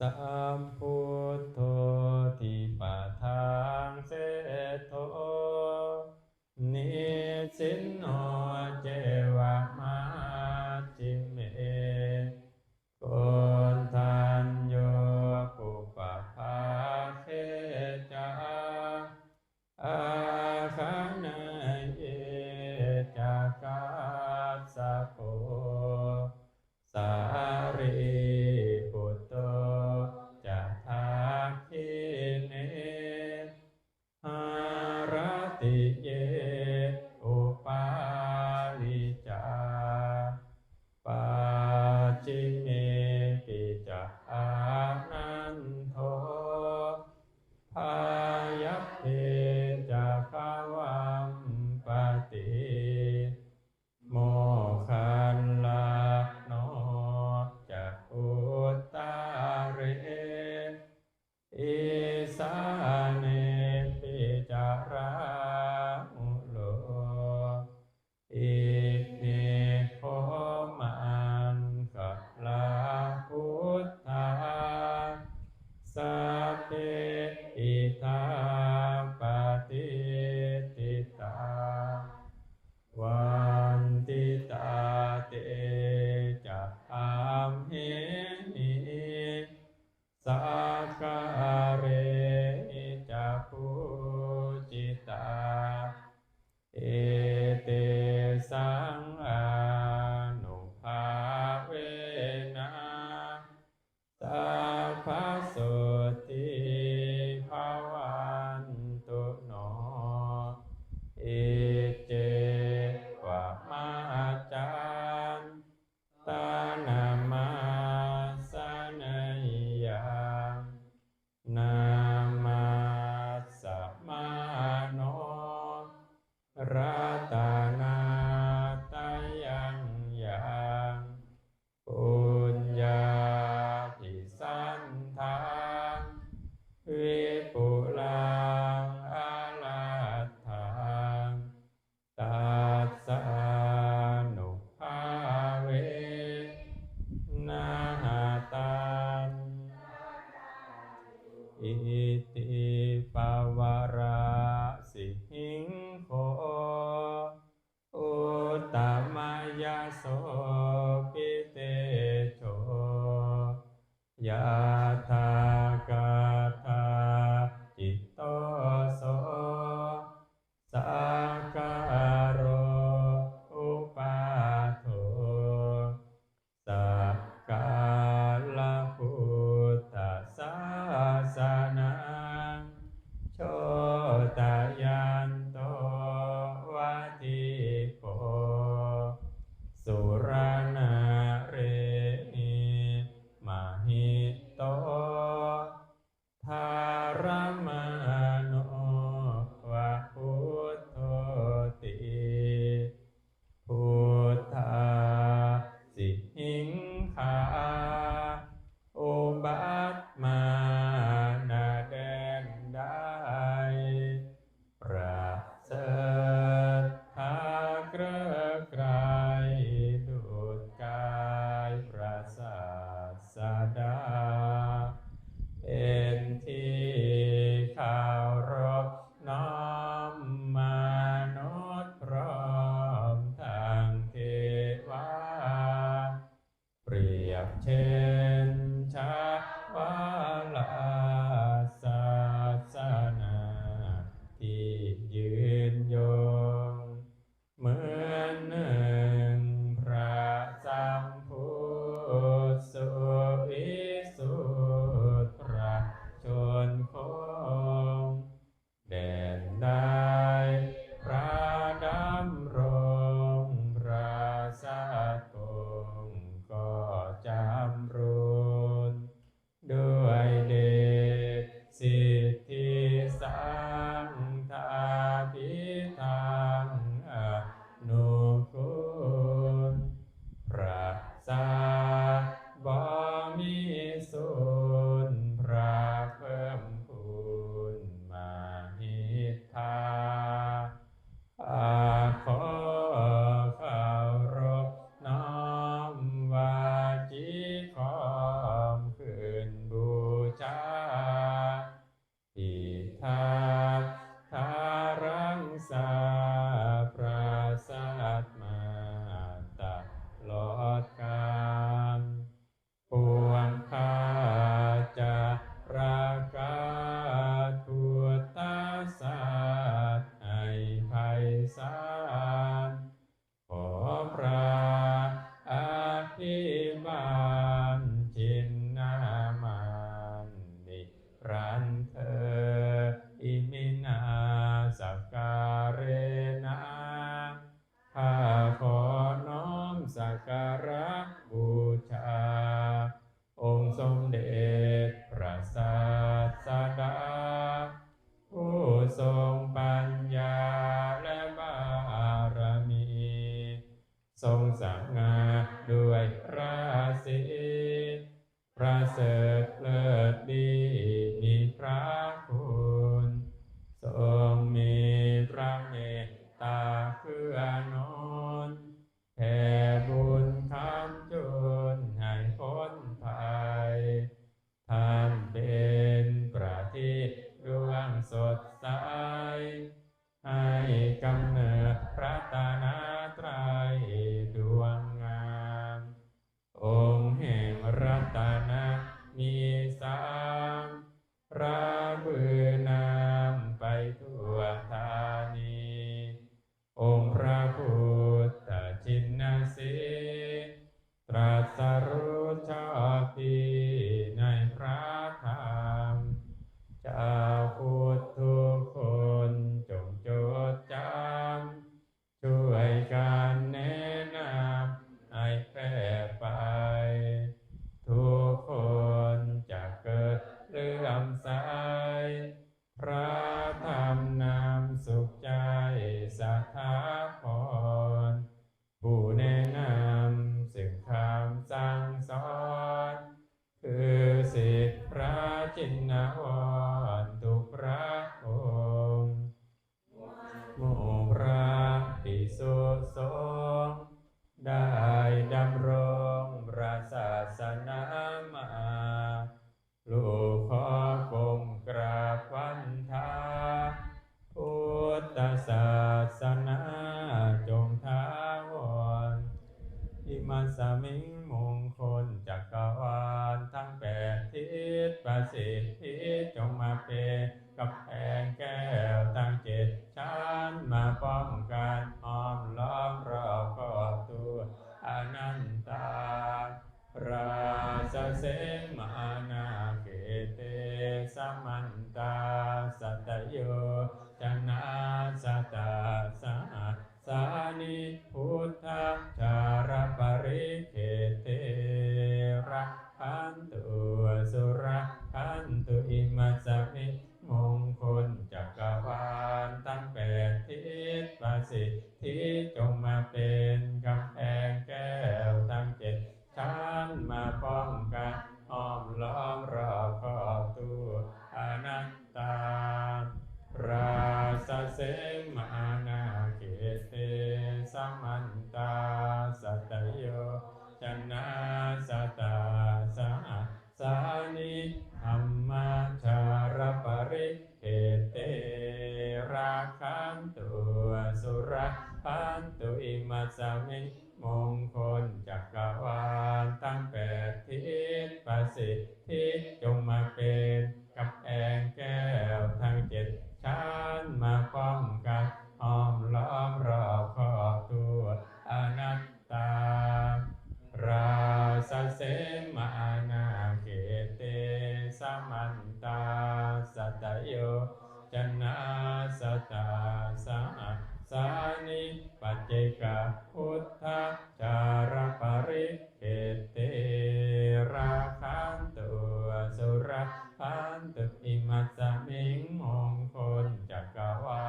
สัมพุทโธทิปะทางเสโทนิสินโน เด็จพระศาสดาผู้ทรง จำสายพระธรรมนามสุขใจสัทธาพรผู้แนะนำสึ่งคำสั่งสอน คือสิทธิพระจินนวรทุกพระองค์โมพระปิสุสงได้ มัสมิงมงคลจักรวาลทั้งแปดทิศประสิทธิจงมาเป็นกับแพงแก้วตั้งเจ็ดชั้นมาป้องกันอ้อมล้อมรอบครอบตัวอนันตาราสเสมานาเกเตสมันตาสัตโยชนาสัตสาสานิ มันตาสัตโยจนะสตาสาสานิปเจกพุทธจารปริเกเตราคันตุสุรพันตุอิมัสมิงมงคลจักรวา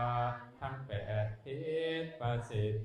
ทั้งแปดทิศประสิทธิ